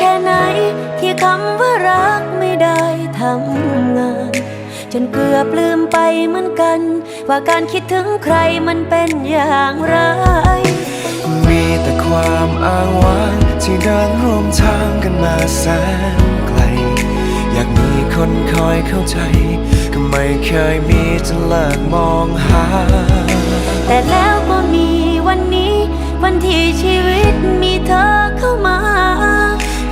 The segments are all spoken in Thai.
ค่ไหนที่คำว่า นเกือบลืมไปเหมือนกัน ว่าการคิดถึงใครมันเป็นอย่างไร มีแต่ความอ้างว้างที่เดินร่วมทางกันมาแสนไกล อยากมีคนคอยเข้าใจ ก็ไม่เคยมีจะเลิกมองหา แต่แล้วก็มีวันนี้ วันที่ชีวิตมีเธอเข้ามา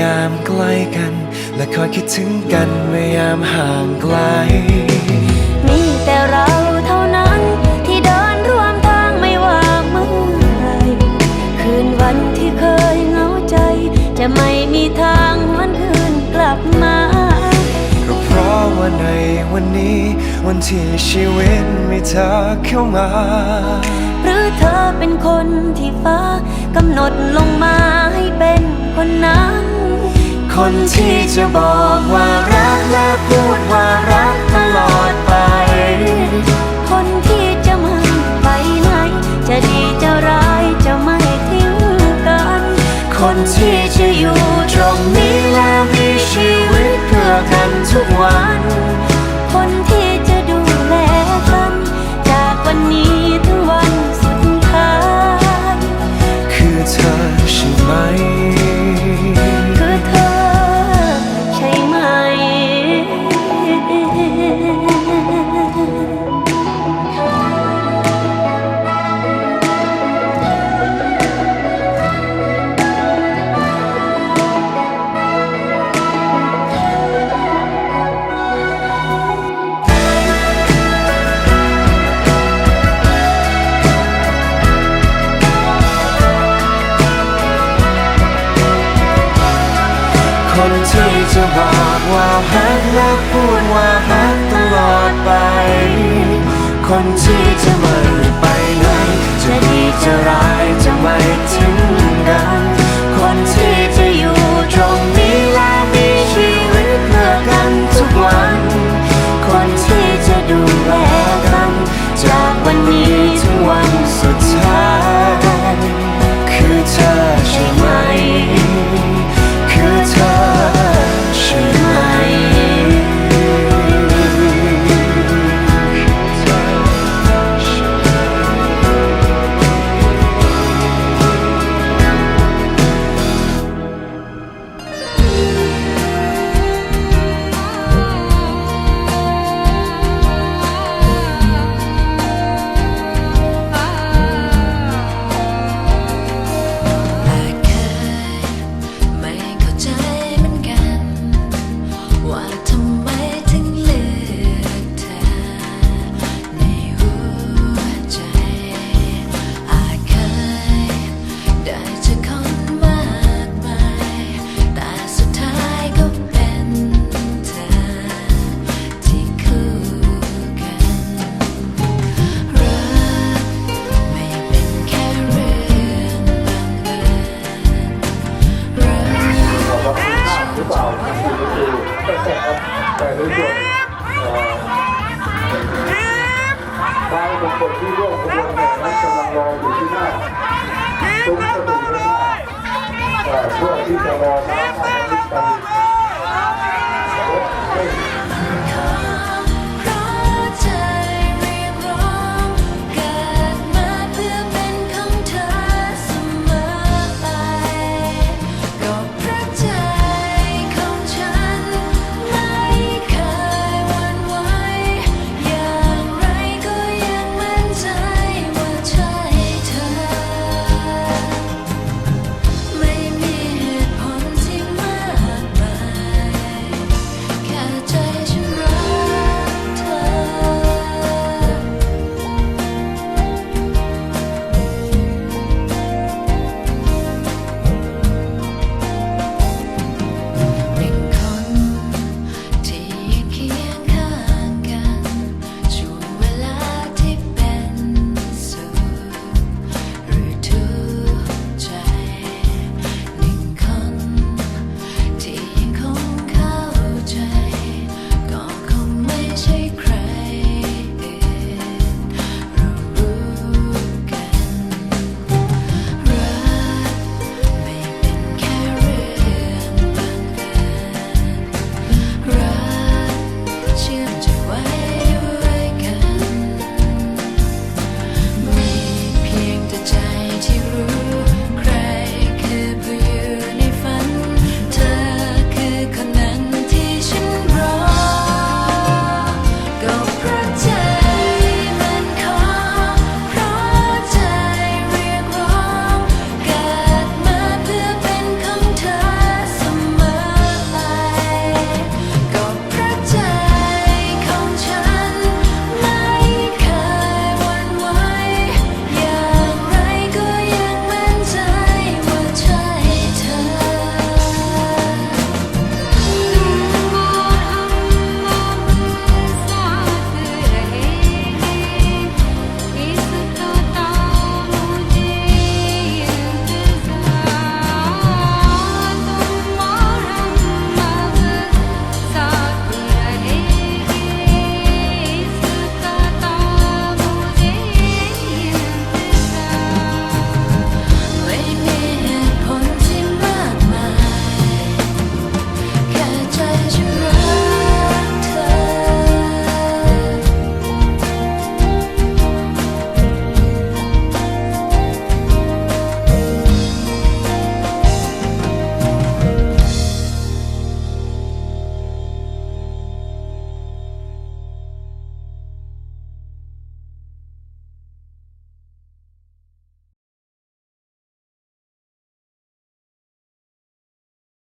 ยามใกล้กัน และคอยคิดถึงกันเมื่อยามห่างไกล มีแต่เราเท่านั้นที่เดินร่วมทางไม่ว่าเมื่อไหรคืนวันที่เคยเหงาใจ จะไม่มีทางหวนคืนกลับมาก็เพราะว่าในวันนี้ วันที่ชีวิตมีเธอเข้ามา หรือเธอเป็นคนที่ฟ้ากำหนดลงมาให้เป็นคนนั้น คนที่จะบอกว่ารักและพูดว่ารักตลอดไป คนที่จะไม่ไปไหน จะดีจะร้ายจะไม่ทิ้งกัน คนที่จะอยู่ตรงนี้และมีชีวิตเพื่อกันทุกวัน คนที่ คนที่จะบอกว่าฮักและพูดว่าฮักตลอดไป คนที่จะไม่ไปไหนจะดีจะร้ายจะไม่ทิ้งกัน